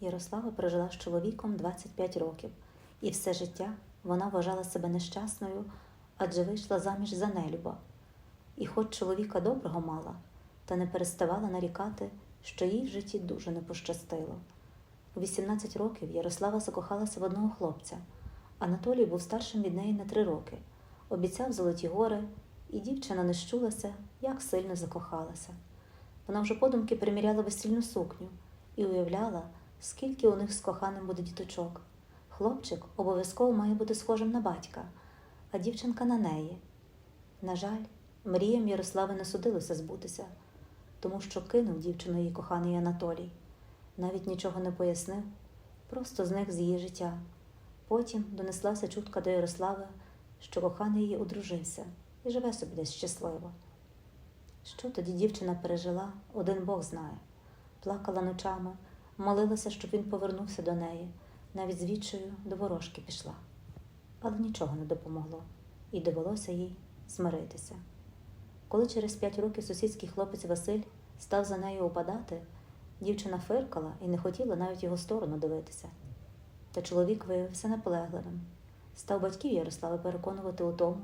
Ярослава прожила з чоловіком 25 років, і все життя вона вважала себе нещасною, адже вийшла заміж за нелюба. І хоч чоловіка доброго мала, та не переставала нарікати, що їй в житті дуже не пощастило. У 18 років Ярослава закохалася в одного хлопця. Анатолій був старшим від неї на три роки, обіцяв золоті гори, і дівчина не щулася, як сильно закохалася. Вона вже подумки приміряла весільну сукню і уявляла, скільки у них з коханим буде діточок. Хлопчик обов'язково має бути схожим на батька, а дівчинка на неї. На жаль, мріям Ярослави не судилося збутися, тому що кинув дівчину її коханий Анатолій. Навіть нічого не пояснив, просто зник з її життя. Потім донеслася чутка до Ярослави, що коханий її одружився і живе собі десь щасливо. Що тоді дівчина пережила, один Бог знає. Плакала ночами, молилася, щоб він повернувся до неї, навіть з до ворожки пішла. Але нічого не допомогло, і довелося їй змиритися. Коли через п'ять років сусідський хлопець Василь став за нею упадати, дівчина фиркала і не хотіла навіть його сторону дивитися. Та чоловік виявився наполегливим. Став батьків Ярослави переконувати у тому,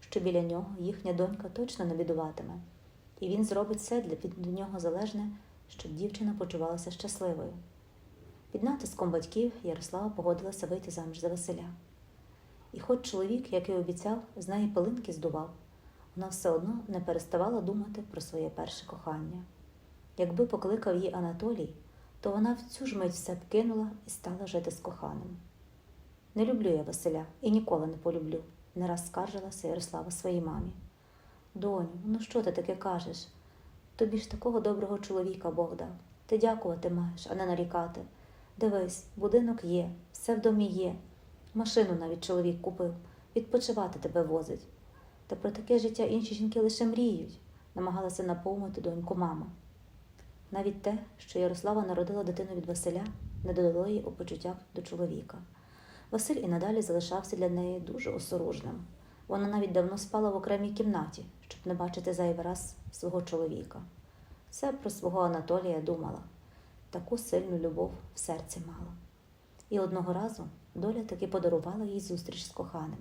що біля нього їхня донька точно не бідуватиме, і він зробить все для від нього залежне, щоб дівчина почувалася щасливою. Під натиском батьків Ярослава погодилася вийти заміж за Василя. І хоч чоловік, як і обіцяв, з неї пилинки здував, вона все одно не переставала думати про своє перше кохання. Якби покликав її Анатолій, то вона в цю ж мить все б кинула і стала жити з коханим. Не люблю я Василя і ніколи не полюблю, не раз скаржилася Ярослава своїй мамі. Доню, ну що ти таке кажеш? Тобі ж такого доброго чоловіка Бог дав. Ти дякувати маєш, а не нарікати. Дивись, будинок є, все в домі є. Машину навіть чоловік купив, відпочивати тебе возить. Та про таке життя інші жінки лише мріють, намагалася наповнити доньку мама. Навіть те, що Ярослава народила дитину від Василя, не додало їй у почуттях до чоловіка. Василь і надалі залишався для неї дуже осоружним. Вона навіть давно спала в окремій кімнаті, щоб не бачити зайвий раз свого чоловіка. Все про свого Анатолія думала, таку сильну любов в серці мала. І одного разу доля таки подарувала їй зустріч з коханим.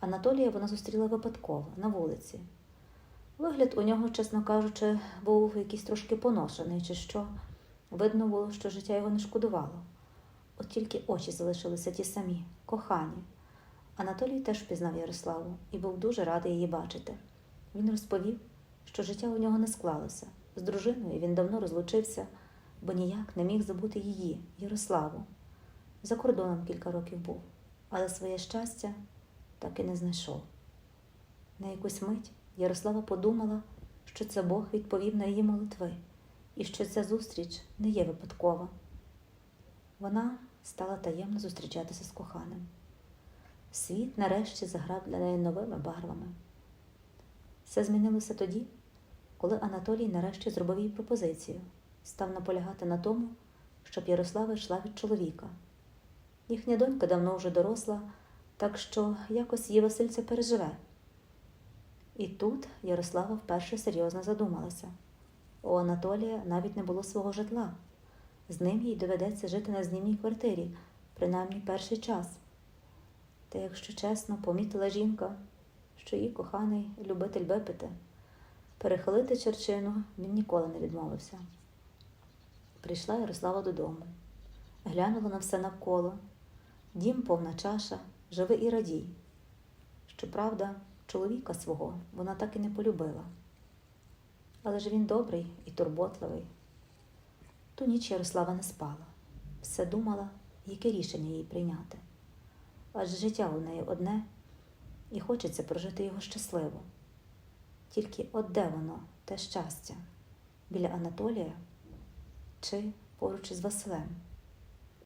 Анатолія вона зустріла випадково на вулиці. Вигляд у нього, чесно кажучи, був якийсь трошки поношений, чи що. Видно було, що життя його не шкодувало. От тільки очі залишилися ті самі, кохані. Анатолій теж впізнав Ярославу і був дуже радий її бачити. Він розповів, що життя у нього не склалося. З дружиною він давно розлучився, бо ніяк не міг забути її, Ярославу. За кордоном кілька років був, але своє щастя так і не знайшов. На якусь мить Ярослава подумала, що це Бог відповів на її молитви, і що ця зустріч не є випадкова. Вона стала таємно зустрічатися з коханим. Світ нарешті заграв для неї новими барвами. Все змінилося тоді, коли Анатолій нарешті зробив їй пропозицію, став наполягати на тому, щоб Ярослава йшла від чоловіка. Їхня донька давно вже доросла, так що якось її Василь це переживе. І тут Ярослава вперше серйозно задумалася. У Анатолія навіть не було свого житла. З ним їй доведеться жити на знімній квартирі, принаймні перший час. Та, якщо чесно, помітила жінка, що її коханий любитель випити. Перехилити черчину він ніколи не відмовився. Прийшла Ярослава додому, глянула на все навколо. Дім повна чаша, живи і радій. Щоправда, чоловіка свого вона так і не полюбила. Але ж він добрий і турботливий. Ту ніч Ярослава не спала, все думала, яке рішення їй прийняти. Адже життя у неї одне, і хочеться прожити його щасливо. Тільки от де воно, те щастя, біля Анатолія чи поруч із Василем.